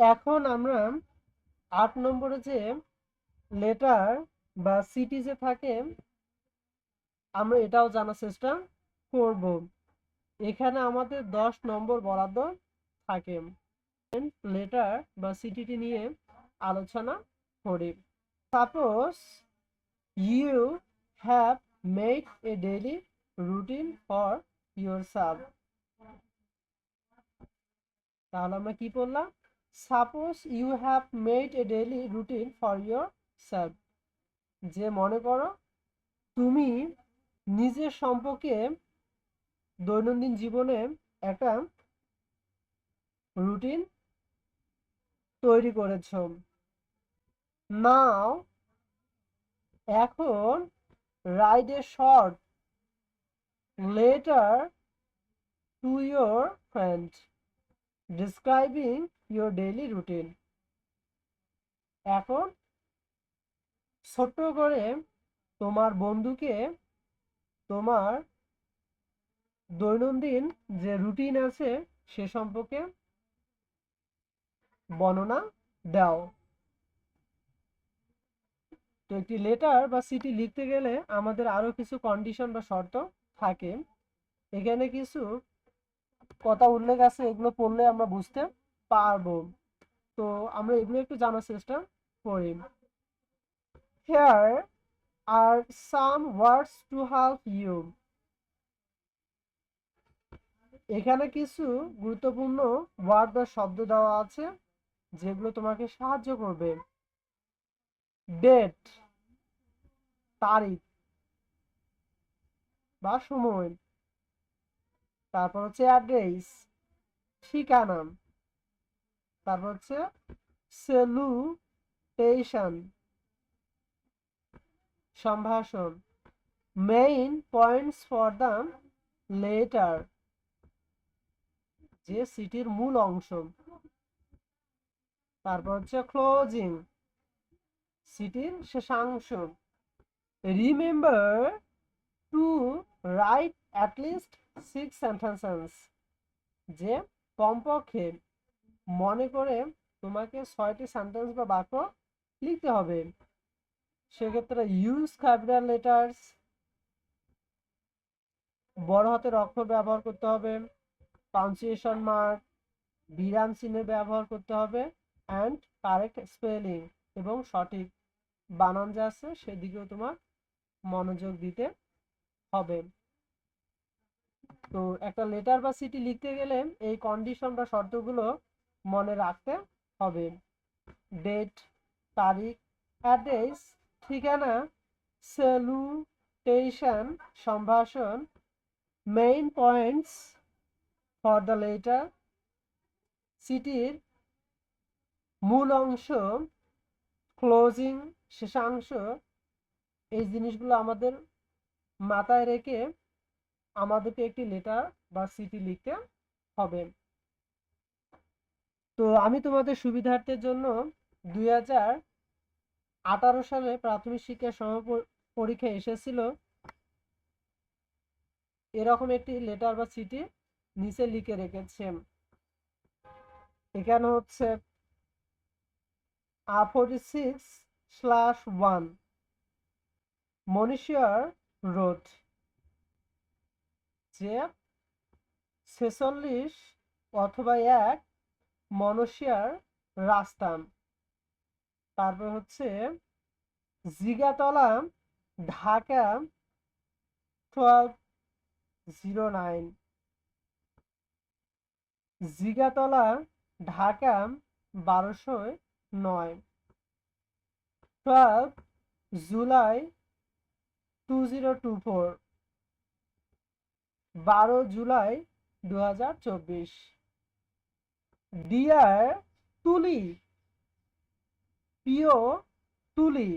এখন আমরা আট নম্বরে যে লেটার বা সিটি যে থাকে, আমরা এটাও জানার চেষ্টা করব। এখানে আমাদের দশ নম্বর বরাদ্দ থাকে। লেটার বা সিটিটি নিয়ে আলোচনা করি। Suppose you have made a daily routine for yourself তাহলে আমরা কি বললাম suppose you have made a daily routine for yourself যে মনে করো, তুমি নিজের সম্পর্কে দৈনন্দিন জীবনে একটা রুটিন তৈরি করেছ। নাও এখন write a short letter to your friend describing your daily routine এখন ছোট্ট করে তোমার বন্ধুকে তোমার দৈনন্দিন যে রুটিন আছে সে সম্পর্কে বর্ণনা দাও। তো একটি লেটার বা সিটি লিখতে গেলে আমাদের আরও কিছু কন্ডিশন বা শর্ত থাকে। এখানে কিছু কথা উল্লেখ আছে, এগুলো পড়লে আমরা বুঝতে পারব। তো আমরা এগুলো একটু জানার চেষ্টা করি। Here are some words to help you. এখানে কিছু গুরুত্বপূর্ণ ওয়ার্ড বা শব্দ দেওয়া আছে, যেগুলো তোমাকে সাহায্য করবে। ডেট তারিখ বা সময়। তারপর হচ্ছে অ্যাড্রেস, ঠিকানা, তারপর হচ্ছে সেলুটেশন সম্ভাষণ main points for the letter যে সিটির মূল অংশ। তারপর হচ্ছে ক্লোজিং সিটির শেষাংশ। Remember to write at least six sentences যে কমপক্ষে মনে করে তোমাকে ছয়টি সেন্টেন্স বা বাক্য লিখতে হবে। সেক্ষেত্রে ইউজ ক্যাপিটাল লেটার্স বড় হাতের অক্ষর ব্যবহার করতে হবে পাঞ্চুয়েশন মার্ক বিরাম চিহ্নের ব্যবহার করতে হবে অ্যান্ড কারেক্ট স্পেলিং এবং সঠিক বানান যা আছে সেদিকেও তোমার মনোযোগ দিতে হবে। তো একটা লেটার বা সিটি লিখতে গেলে এই কন্ডিশন বা শর্তগুলো মনে রাখতে হবে। ডেট তারিখ অ্যাড্রেস ঠিকানা স্যালুটেশন সম্ভাষণ main points for the letter সিটির মূল অংশ ক্লোজিং শেষাংশ, এই জিনিসগুলো আমাদের মাথায় রেখে আমাদেরকে একটি লেটার বা সিটি লিখতে হবে। তো আমি তোমাদের সুবিধার্থের জন্য দুই হাজার আঠারো সালে প্রাথমিক শিক্ষা সম পরীক্ষা এসেছিল। এরকম একটি লেটার বা চিঠি নিচে লিখে রেখেছে এখানে হচ্ছে আর ফোর্টি সিক্স স্ল্যাশ ওয়ান মনীষিয়ার রোড যে ছেচল্লিশ অথবা এক মনসিয়ার রাস্তা তারপর হচ্ছে Jigatala Dhaka twelve zero nine Jigatala, Dhaka বারোশো নয়। Twelve July two zero two four বারো জুলাই দু হাজার চব্বিশ। ডিয়ার তুলি, প্রিয় Tuli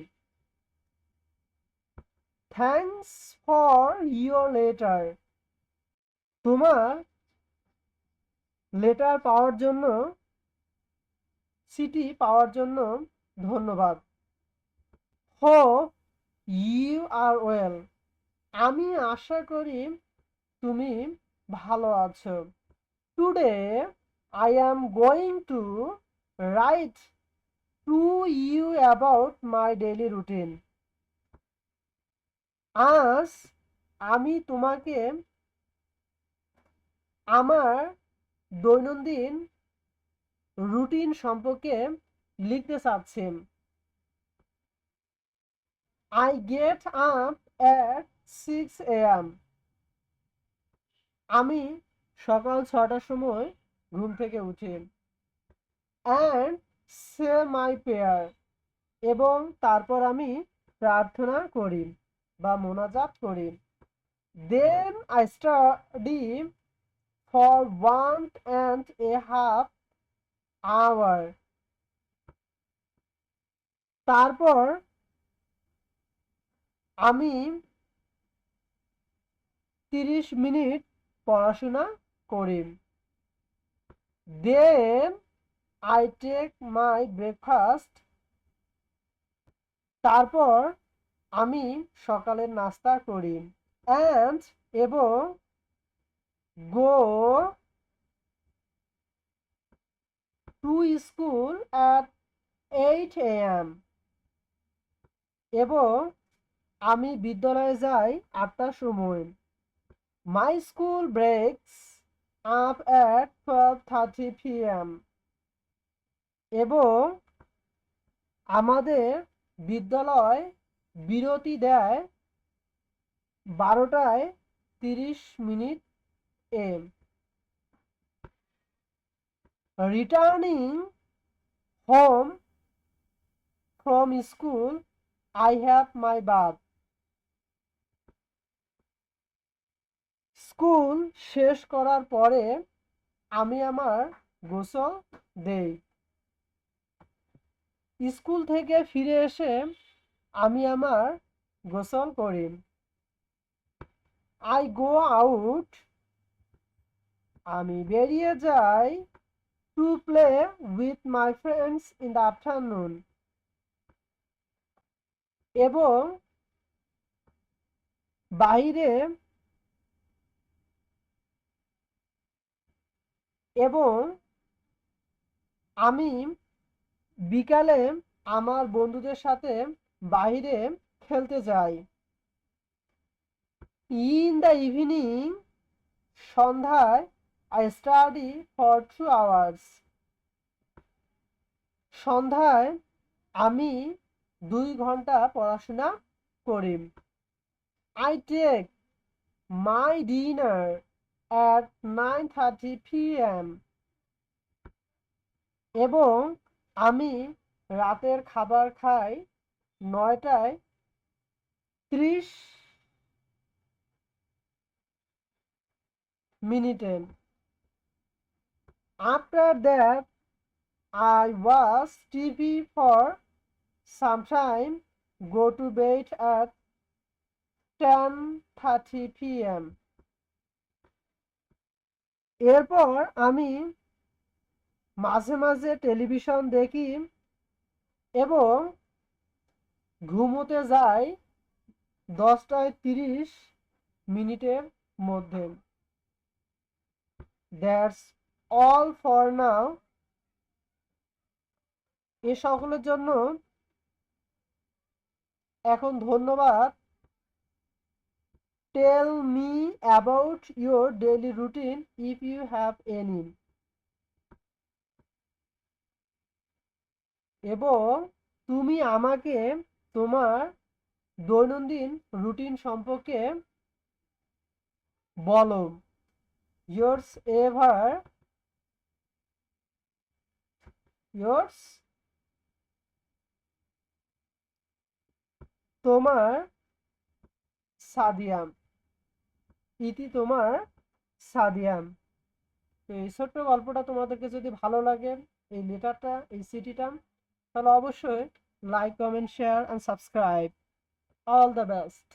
thanks for your letter. তোমার লেটার পাওয়ার জন্য সিটি পাওয়ার জন্য ধন্যবাদ। হো ইউ আর ওয়েল আমি আশা করি তুমি ভালো আছো। Today I am going to write to you about my daily routine আজ আমি তোমাকে আমার দৈনন্দিন রুটিন সম্পর্কে লিখতে চাচ্ছি। I get up at six A M আমি সকাল ছটার সময় ঘুম থেকে উঠি। অ্যান্ড সে মাই পেয়ার এবং তারপর আমি প্রার্থনা করি বা মোনাজাত করি। Then I study for one and a half hour তারপর আমি তিরিশ মিনিট পড়াশোনা করি then I take my breakfast তারপর আমি সকালের নাস্তা করি। অ্যান্ড এবং go to school at eight M এবং আমি বিদ্যালয়ে যাই আটটার সময়। School breaks up at twelve thirty PM এবং আমাদের বিদ্যালয় বিরতি দেয় বারোটায় তিরিশ minute M. Returning home from school I have my bath school শেষ করার পরে আমি আমার গোসল দেই। স্কুল থেকে ফিরে এসে আমি আমার গোসল করি। আই গো আউট আমি বেরিয়ে যাই to play with my friends in the afternoon এবং বাইরে এবং আমি বিকালে আমার বন্ধুদের সাথে বাইরে খেলতে যাই। ইন দ্য ইভিনিং সন্ধ্যায় I study for two hours সন্ধ্যায়, আমি দুই ঘণ্টা পড়াশোনা করি। I take my dinner nine thirty PM এবং আমি রাতের খাবার খাই নয়টায় ত্রিশ মিনিটে। After that I watch TV for sometime go to bed at ten thirty PM এরপর আমি মাঝে মাঝে টেলিভিশন দেখি এবং ঘুমোতে যাই দশটায় তিরিশ মিনিটের মধ্যে। দ্যাটস অল ফর নাও এ সকলের জন্য এখন ধন্যবাদ। Tell me about your daily routine if you have any এবং তুমি আমাকে তোমার দৈনন্দিন রুটিন সম্পর্কে বলো। Yours ever, yours তোমার সাদিয়াম। ইতি তোমার সাদিয়াম তো এই ছোট্ট গল্পটা তোমাদেরকে যদি ভালো লাগে, এই লেটারটা, এই সিটিটা তাহলে অবশ্যই like comment share and subscribe all the best